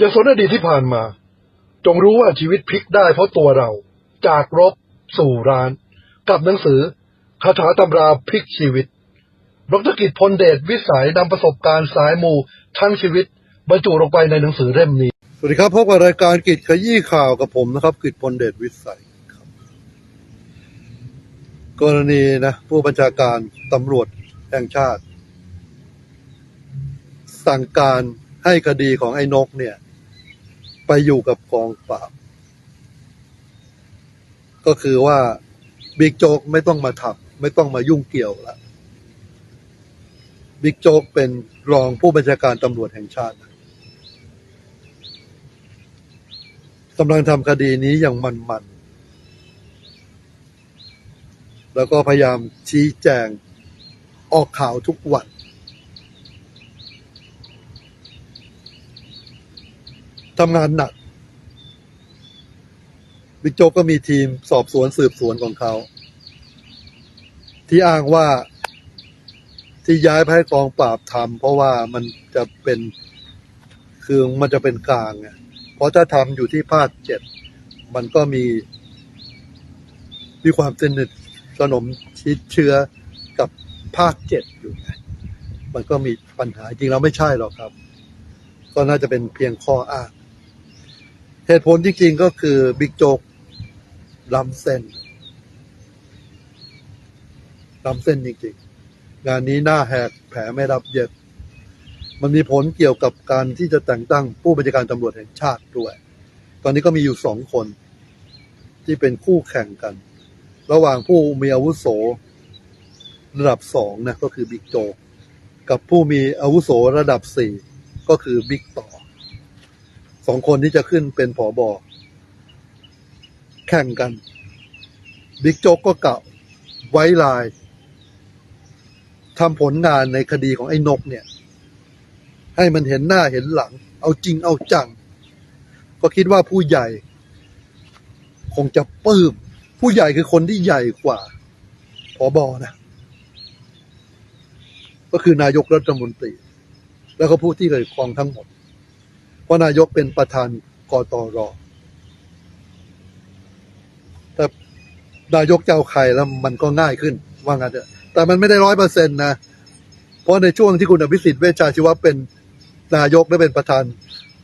อย่าสนอดีตที่ผ่านมา จงรู้ว่าชีวิตพลิกได้เพราะตัวเรา จากรบสู่ร้าน กับหนังสือคาถาตำราพลิกชีวิตดรกิจพลเดชวิสัยนำประสบการณ์สายมูทั้งชีวิต บรรจุลงไปในหนังสือเล่มนี้ สวัสดีครับพบกับรายการกิจขยี้ข่าวกับผมนะครับ กิจพลเดชวิสัยครับ กรณีนะผู้บัญชาการตำรวจแห่งชาติ สั่งการให้คดีของไอ้นกเนี่ย ไปอยู่กับกองปราบ ก็คือว่าบิ๊กโจ๊กไม่ต้องมาทำไม่ต้องมายุ่งเกี่ยวละบิ๊กโจ๊กเป็นรองผู้บัญชาการตำรวจแห่งชาติกำลังทำคดีนี้อย่างมันๆ แล้วก็พยายามชี้แจงออกข่าวทุกวัน ทำงานหนัก บิ๊กโจ๊กก็มีทีมสอบสวนสืบสวนของเขา ที่อ้างว่าที่ย้ายไปให้กองปราบทำเพราะว่ามันจะเป็นคือมันจะเป็นกลางไงเพราะถ้าทำอยู่ที่ภาคเจ็ดมันก็มี มีความสนิทสนมชิดเชื้อกับภาคเจ็ดอยู่ไงมันก็มีปัญหาจริงแล้วไม่ใช่หรอกครับ ก็น่าจะเป็นเพียงข้ออ้าง เหตุผลจริงๆก็คือบิ๊กโจ๊กล้ำเส้นล้ำเส้นจริงๆ งานนี้หน้าแหกแผลไม่รับเย็บ มันมีผลเกี่ยวกับการที่จะแต่งตั้งผู้บัญชาการตำรวจแห่งชาติด้วย ตอนนี้ก็มีอยู่สองคน ที่เป็นคู่แข่งกัน ระหว่างผู้มีอาวุโส ระดับสองนะก็คือบิ๊กโจ๊กกับผู้มีอาวุโสระดับสี่ก็คือบิ๊กต่อ สองคนที่จะขึ้นเป็นผอบอแข่งกัน บิ๊กโจ๊กก็กล่าไว้ลายทำผลงานในคดีของไอ้นกเนี่ย ให้มันเห็นหน้าเห็นหลัง เอาจริงเอาจัง ก็คิดว่าผู้ใหญ่ คงจะปลื้มผู้ใหญ่คือคนที่ใหญ่กว่าผอบอนะ ก็คือนายกรัฐมนตรี แล้วก็ผู้ที่เกี่ยวข้องทั้งหมด เพรานายกเป็นประธานกตรแต่นายกเจ้าใครแล้วมันก็ง่ายขึ้นว่างั้นเถอะแต่มันไม่ได้ร้อยเปอร์เซ็นต์นะ เพราะในช่วงที่คุณอภิสิทธิ์เวชชาชีวะเป็นนายกและเป็นประธาน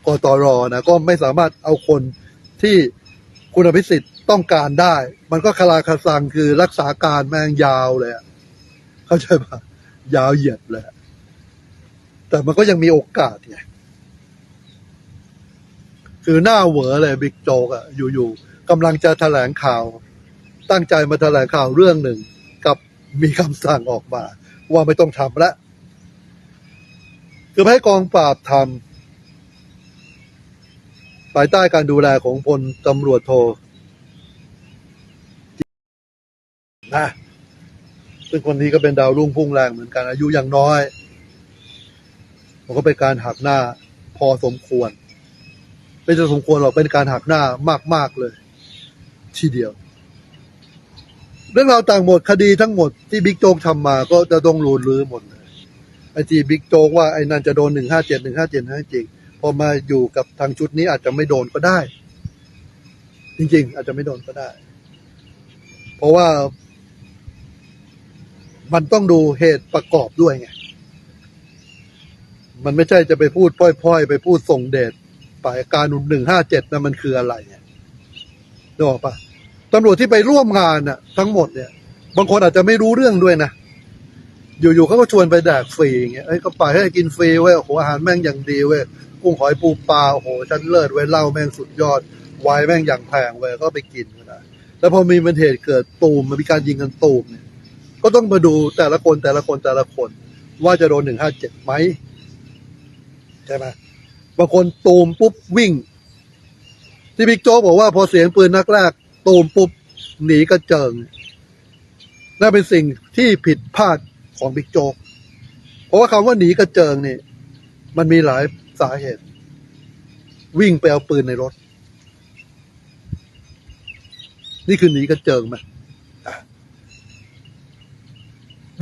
กตรนะก็ไม่สามารถเอาคนที่คุณอภิสิทธิ์ต้องการได้ มันก็คลาคาซังคือรักษาการแม่งยาวเลยเข้าใจปะยาวเหยียดเลยแต่มันก็ยังมีโอกาสไง คือหน้าเหวอเลยบิ๊กโจ๊กอะอยู่ๆกำลังจะแถลงข่าว ตั้งใจมาแถลงข่าวเรื่องหนึ่ง กับมีคำสั่งออกมา ว่าไม่ต้องทำล้วคือให้กองปราบทำภายใต้การดูแลของพลตำรวจโทนะซึ่งคนนี้ก็เป็นดาวรุ่งพุ่งแรงเหมือนกันอายุยังน้อย มันก็เป็นการหักหน้าพอสมควร ไม่จะสมควรหรอกเป็นการหักหน้ามากๆเลย ทีเดียว เรื่องราวต่างหมดคดีทั้งหมดที่บิ๊กโจ๊กทำมาก็จะต้องรูนรื้อหมดเลยไอ้ที่บิ๊กโจ๊กว่าไอ้นั่นจะโดนหนึ่งห้าเจ็ดหนึ่งห้าเจ็ดห้าจริงพอมาอยู่กับทางชุดนี้อาจจะไม่โดนก็ได้ จริง ๆ อาจจะไม่โดนก็ได้ เพราะว่ามันต้องดูเหตุประกอบด้วยไง มันไม่ใช่จะไปพูดพล่อยๆ ไปพูดส่งเดช ไปการหนึ่งห้าเจ็ดนะมันคืออะไรเนี่ยนึกออกปะตำรวจที่ไปร่วมงานน่ะ ทั้งหมดเนี่ย บางคนอาจจะไม่รู้เรื่องด้วยนะอยู่ๆเขาก็ชวนไปแดกฟรีอย่างเงี้ยเอ้ก็ไปให้กินฟรีเว้ยโอ้โหอาหารแม่งอย่างดีเว้ยกุ้งหอยปูปลาโอ้โหชั้นเลิศเว้ยเหล้าแม่งสุดยอดไวน์แม่งอย่างแพงเว้ยก็ไปกินก็ได้แล้วพอมีมันเหตุเกิดตูมมันมีการยิงกันตูมเนี่ย ก็ต้องมาดูแต่ละคนแต่ละคนแต่ละคน ว่าจะโดนหนึ่งห้าเจ็ดไหมใช่ไหม บางคนตูมปุ๊บวิ่ง ที่บิ๊กโจ๊กบอกว่าพอเสียงปืนนักแรกตูมปุ๊บหนีกระเจิงนั่นเป็นสิ่งที่ผิดพลาดของบิ๊กโจ๊กเพราะว่าคำว่าหนีกระเจิงนี่มันมีหลายสาเหตุ วิ่งไปเอาปืนในรถ นี่คือหนีกระเจิงไหม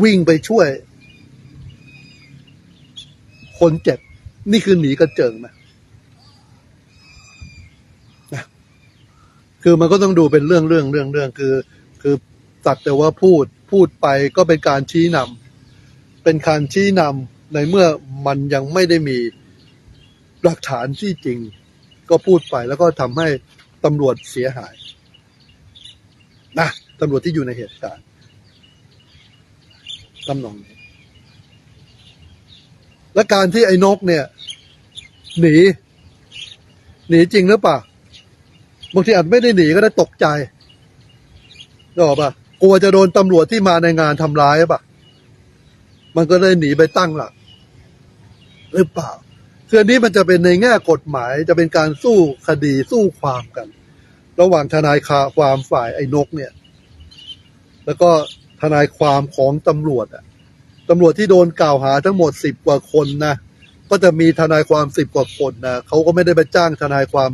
วิ่งไปช่วย คนเจ็บ นี่คือหนีกระเจิงนะนะคือมันก็ต้องดูเป็นเรื่องเรื่องเรื่องเรื่องคือ คือตัดแต่ว่าพูดพูดไปก็เป็นการชี้นำเป็นการชี้นำในเมื่อมันยังไม่ได้มีหลักฐานที่จริง ก็พูดไปแล้วก็ทำให้ตำรวจเสียหายนะตำรวจที่อยู่ในเหตุการณ์ตำนองนี้ และการที่ไอ้นกเนี่ย หนี หนีจริงหรือเปล่าบางทีอาจไม่ได้หนีก็ได้ตกใจนึกออกปะกลัวจะโดนตำรวจที่มาในงานทำร้ายหรือเปล่ะมันก็เลยหนีไปตั้งหลักหรือเปล่าคืออันนี้มันจะเป็นในแง่กฎหมายจะเป็นการสู้คดีสู้ความกัน ระหว่างทนายความฝ่ายไอ้นกเนี่ย แล้วก็ทนายความของตำรวจอะ ตำรวจที่โดนกล่าวหาทั้งหมดสิบกว่าคนนะก็จะมีทนายความสิบกว่าคนนะเขาก็ไม่ได้ไปจ้างทนายความ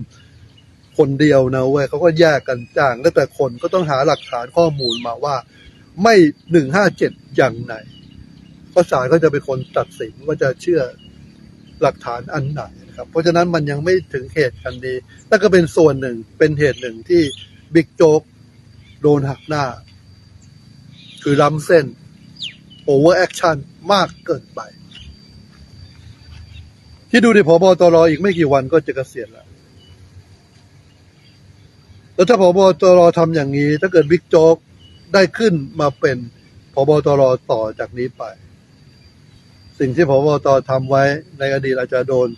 คนเดียวนะเว้ยเขาก็แยกกันจ้างแล้วแต่คนก็ต้องหาหลักฐานข้อมูลมาว่า ไม่หนึ่งห้าเจ็ดอย่างไหนก็ศาลก็จะเป็นคนตัดสินว่าจะเชื่อหลักฐานอันไหนนะครับ เพราะฉะนั้นมันยังไม่ถึงเหตุกันดีนั่นก็เป็นส่วนหนึ่งเป็นเหตุหนึ่งที่บิ๊กโจ๊กโดนหักหน้า คือล้ำเส้น โอเวอร์แอคชั่นมากเกินไปที่ดูดิพบตรอ.อีกไม่กี่วันก็จะเกษียณแล้ว แล้วถ้าพบตรทำอย่างนี้ ถ้าเกิดบิ๊กโจ๊กได้ขึ้นมาเป็นพบตรต่อจากนี้ไป สิ่งที่พบตรทำไว้ในอดีตอาจจะโดน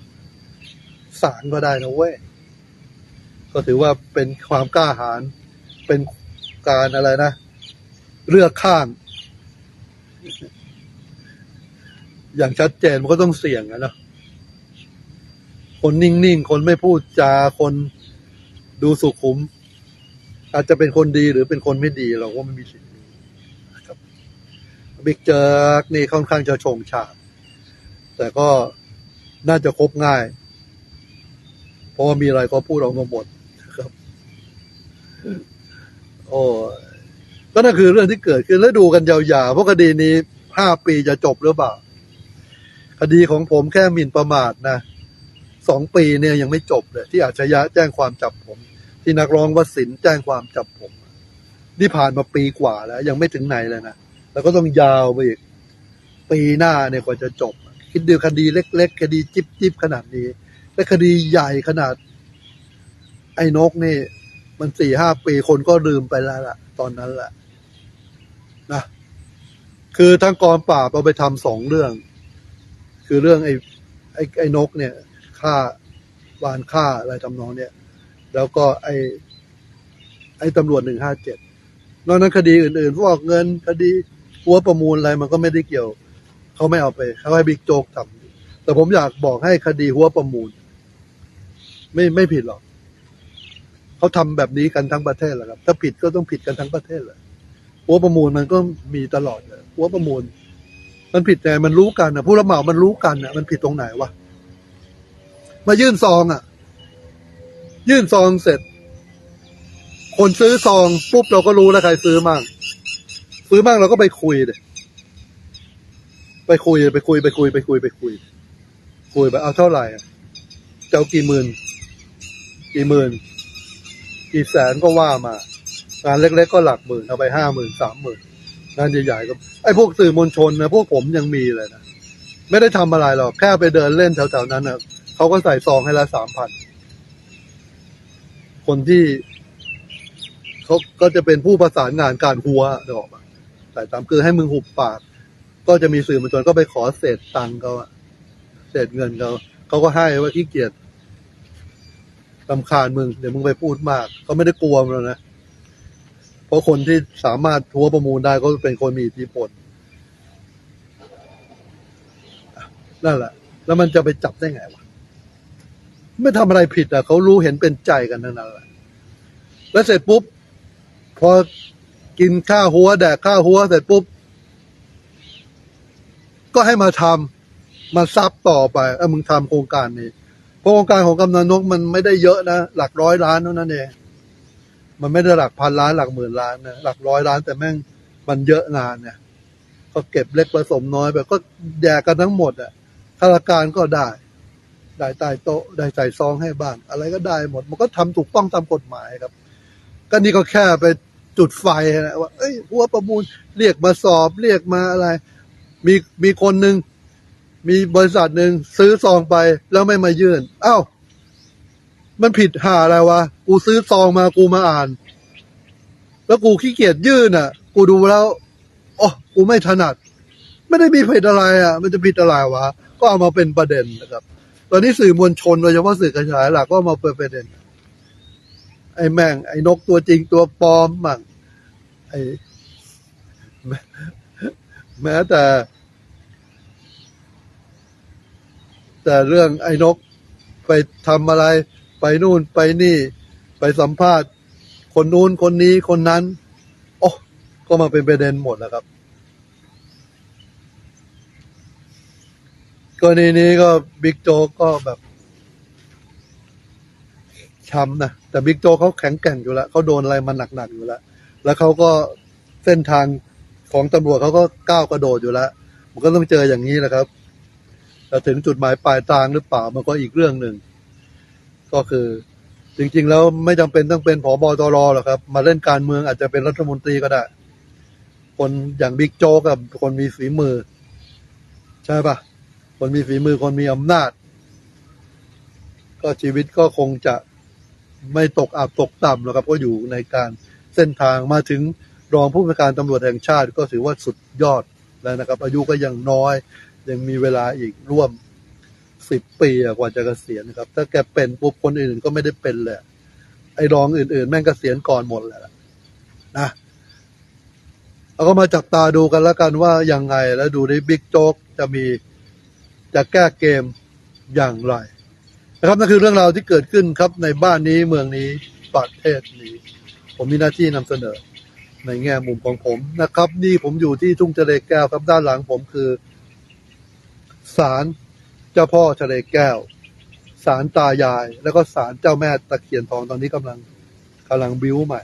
สารก็ได้นะเว้ย ก็ถือว่าเป็นความกล้าหาญเป็นการอะไรนะ เลือกข้าง อย่างชัดเจนมันก็ต้องเสี่ยงอะเนาะคนนิ่งๆ คนไม่พูดจา คนดูสุขุม อาจจะเป็นคนดีหรือเป็นคนไม่ดีเราก็ไม่มีสิทธิ์นะครับบิ๊กเจอร์นี่ค่อนข้างจะชงฉาดแต่ก็น่าจะคบง่าย เพราะว่ามีอะไรก็พูดออกมาหมดนะครับ โอ้ ก็นั่นคือเรื่องที่เกิดขึ้นแล้วดูกันยาวๆเพราะคดีนี้ห้าปีจะจบหรือเปล่า คดีของผมแค่หมิ่นประมาทนะสองปีเนี่ยยังไม่จบเลยที่อาชญะแจ้งความจับผม ที่นักร้องวสินแจ้งความจับผม นี่ผ่านมาปีกว่าแล้ว ยังไม่ถึงไหนเลยนะแล้วก็ต้องยาวไปอีก ปีหน้าเนี่ยกว่าจะจบ คิดดูคดีเล็ก ๆ คดีจิบจิบๆขนาดนี้ และคดีใหญ่ขนาด ไอ้นกนี่ มันสี่ห้าปีคนก็ลืมไปแล้วล่ะ ตอนนั้นแหละ นะคือทางกองปราบเอาไปทำสองเรื่อง คือเรื่องไอ้ไอ้ไอ้นกเนี่ยฆ่าวานฆ่าอะไรทำนองเนี่ย แล้วก็ไอ้ไอ้ตำรวจหนึ่งห้าเจ็ดนอกนั้นคดีอื่นๆพวกเงินคดีหัวประมูลอะไรมันก็ไม่ได้เกี่ยว เขาไม่เอาไปเขาให้บิ๊กโจ๊กทำแต่ผมอยากบอกให้คดีหัวประมูล ไม่ไม่ผิดหรอกเขาทำแบบนี้กันทั้งประเทศแหละครับ ถ้าผิดก็ต้องผิดกันทั้งประเทศแหละ หัวประมูลมันก็มีตลอดเลยหัวประมูล มันผิดแต่มันรู้กันนะผู้รับเหมามันรู้กันนะมันผิดตรงไหนวะมายื่นซองอะ ยื่นซองเสร็จ คนซื้อซองปุ๊บเราก็รู้แล้วใครซื้อมั่งซื้อมั่งเราก็ไปคุยเลยไปคุยไปคุยไปคุยไปคุยไปคุย คุยไปเอาเท่าไหร่จะเอากี่หมื่น กี่หมื่น กี่แสนก็ว่ามา งานเล็กๆก็หลักหมื่นเอาไปห้าหมื่นสามหมื่นงานใหญ่ๆก็ไอ้พวกสื่อมวลชนนะพวกผมยังมีเลยนะไม่ได้ทำอะไรหรอกแค่ไปเดินเล่นแถวๆนั้นนะเขาก็ใส่ซองให้ละสามพันคนที่เขาก็จะเป็นผู้ประสานงานการหัวดอกมาแต่ตามคือให้มึงหุบปาก ก็จะมีสื่อมวลชนก็ไปขอเศษตังค์เขาเศษเงินเขาเขาก็ให้ว่าขี้เกียจลำคาญมึงเดี๋ยวมึงไปพูดมากเขาไม่ได้กลัวมึงนะ ราะคนที่สามารถทัวประมูลได้ก็เป็นคนมีอิทธิพลนั่นแหละ แล้วมันจะไปจับได้ไงวะไม่ทำอะไรผิดอะเขารู้เห็นเป็นใจกันทั้งนั้นแหละแล้วเสร็จปุ๊บ พอกินข้าวหัวแดกข้าวหัวเสร็จปุ๊บ ก็ให้มาทำมาซับต่อไปเออมึงทำโครงการนี้เพราะโครงการของกำนันนกมันไม่ได้เยอะนะ หลักร้อยล้านเท่านั้นเอง มันไม่ได้หลักพันล้านหลักหมื่นล้านนะหลักร้อยล้านแต่แม่งมันเยอะงานเนี่ย ก็เก็บเล็กผสมน้อยแบบก็แยกกันทั้งหมดอะข้าราชการก็ได้ ได้ใต้โต๊ะได้ใส่ซองให้บ้าง อะไรก็ได้หมด มันก็ทำถูกต้องตามกฎหมายครับ ก็นี่ก็แค่ไปจุดไฟนะว่าเอ้ยหัวประมูลเรียกมาสอบเรียกมาอะไร มีมีคนหนึ่งมีบริษัทหนึ่งซื้อซองไปแล้วไม่มายื่นเอ้าว มันผิดหาอะไรวะ กูซื้อซองมากูมาอ่าน แล้วกูขี้เกียจยื่นอะ กูดูแล้วอ๋อกูไม่ถนัด ไม่ได้มีผิดอะไรอะ มันจะผิดอะไรวะ ก็เอามาเป็นประเด็นนะครับ ตอนนี้สื่อมวลชนโดยเฉพาะสื่อกระจายหลักก็ามาเป็นประเด็น ไอ้แม่ง ไอ้นกตัวจริงตัวปลอมมั่งไอแม้แม้แต่ แต่เรื่องไอ้นกไปทำอะไร ไปนู่นไปนี่ ไปสัมภาษณ์ คนนู้นคนนี้คนนั้น โอ้ก็มาเป็นประเด็นหมดแล้วครับกรณีนี้ก็บิ๊กโจก็แบบช้ำนะแต่บิ๊กโจเขาแข็งแกร่งอยู่แล้วเขาโดนอะไรมาหนักๆอยู่แล้ว แล้วเขาก็เส้นทางของตำรวจเขาก็ก้าวกระโดดอยู่แล้ว มันก็ต้องเจออย่างนี้แหละครับแต่ถึงจุดหมายปลายทางหรือเปล่ามันก็อีกเรื่องหนึ่ง ก็คือ จริง ๆ แล้วไม่จำเป็นต้องเป็นผอบอตรหรอกครับ มาเล่นการเมืองอาจจะเป็นรัฐมนตรีก็ได้ คนอย่างบิ๊กโจกับคนมีฝีมือ ใช่ปะคนมีฝีมือคนมีอำนาจ ก็ชีวิตก็คงจะไม่ตกอับตกต่ำหรอกครับ ก็อยู่ในการเส้นทางมาถึงรองผู้บัญชาการตำรวจแห่งชาติ ก็ถือว่าสุดยอดแล้วนะครับ อายุก็ยังน้อย ยังมีเวลาอีกร่วม สิบปีกว่าจะเกษียณนะครับ ถ้าแกเป็นปุ๊บคนอื่นก็ไม่ได้เป็นเลยไอ้รองอื่น ๆ แม่งเกษียณก่อนหมดแหละนะเราก็มาจับตาดูกันแล้วกันว่ายังไงแล้วดูในบิ๊กโจ๊กจะมีจะแก้เกมอย่างไรนะครับนั่นคือเรื่องราวที่เกิดขึ้นครับในบ้านนี้เมืองนี้ประเทศนี้ ผมมีหน้าที่นำเสนอ ในแง่มุมของผมนะครับ นี่ผมอยู่ที่ทุ่งเจริญแก้วครับด้านหลังผมคือศาล เจ้าพ่อเจริญแก้วศาลตายาย แล้วก็ศาลเจ้าแม่ตะเคียนทองตอนนี้กำลังกำลังบิ้วใหม่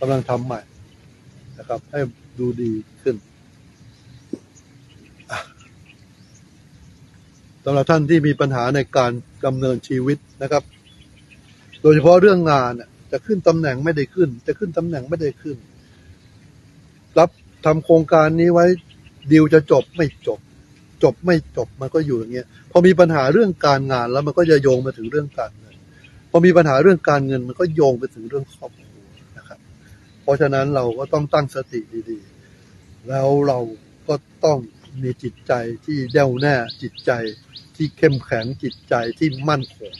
กำลังทำใหม่นะครับ ให้ดูดีขึ้นสำหรับท่านที่มีปัญหาในการดำเนินชีวิตนะครับ โดยเฉพาะเรื่องงานจะขึ้นตำแหน่งไม่ได้ขึ้น จะขึ้นตำแหน่งไม่ได้ขึ้น รับทำโครงการนี้ไว้ดีลจะจบไม่จบ จบไม่จบมันก็อยู่อย่างเงี้ยพอมีปัญหาเรื่องการงานแล้วมันก็จะโยงมาถึงเรื่องการเงินพอมีปัญหาเรื่องการเงินมันก็โยงไปถึงเรื่องครอบครัวนะครับ เพราะฉะนั้นเราก็ต้องตั้งสติดีๆ แล้วเราก็ต้องมีจิตใจที่แน่วแน่จิตใจที่เข้มแข็งจิตใจที่มั่นคง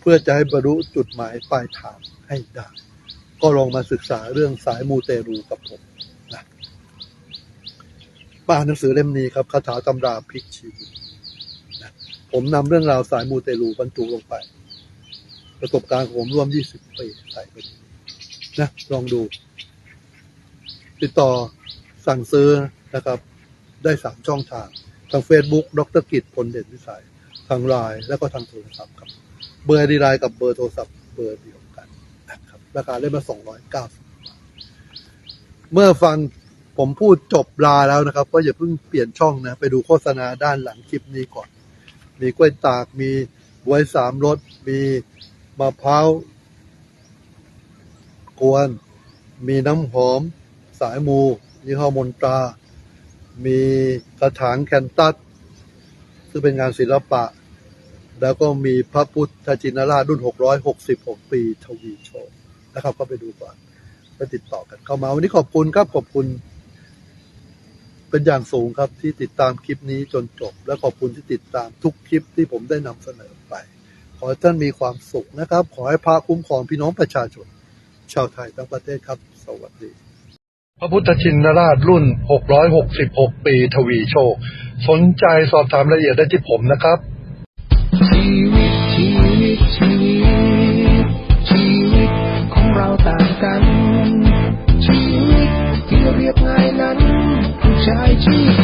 เพื่อจะให้บรรลุจุดหมายปลายทางให้ได้ ก็ลองมาศึกษาเรื่องสายมูเตรูกับผม บ้านหนังสือเล่มนี้ครับคาถาตำราพลิกชีวิตนะผมนำเรื่องราวสายมูเตรูบรรจุลงไป ประสบการณ์ของผมร่วม 20 ปีใส่ไปนะลองดู ติดต่อสั่งซื้อนะครับ ได้สามช่องทาง ทาง Facebook ดรกิจพลเด่นวิสัย ทางไลน์แล้วก็ทางโทรศัพท์ครับ เบอร์ดีไลน์กับเบอร์โทรศัพท์เบอร์เดียวกันนะครับราคาเล่มละ290บาทเมื่อฟัง ผมพูดจบลาแล้วนะครับ ก็อย่าเพิ่งเปลี่ยนช่องนะ ไปดูโฆษณาด้านหลังคลิปนี้ก่อน มีกล้วยตากมีบวยสามรสมีมะพร้าวกวน มีน้ำหอม สายมูยี่ห้อมนตรา มีกระถางแคนตัสซึ่งเป็นงานศิลปะ แล้วก็มีพระพุทธจินราชรุ่น 666 ปีทวีโชนะครับ ก็ไปดูก่อนไปติดต่อกันเข้ามา วันนี้ขอบคุณครับ ขอบคุณ เป็นอย่างสูงครับที่ติดตามคลิปนี้จนจบ และขอบคุณที่ติดตามทุกคลิปที่ผมได้นำเสนอไป ขอให้ท่านมีความสุขนะครับ ขอให้พระคุ้มครองพี่น้องประชาชน ชาวไทยทั้งประเทศครับ สวัสดี พระพุทธชินราชรุ่น 666 ปี ทวีโชค สนใจสอบถามรายละเอียดได้ที่ผมนะครับ กั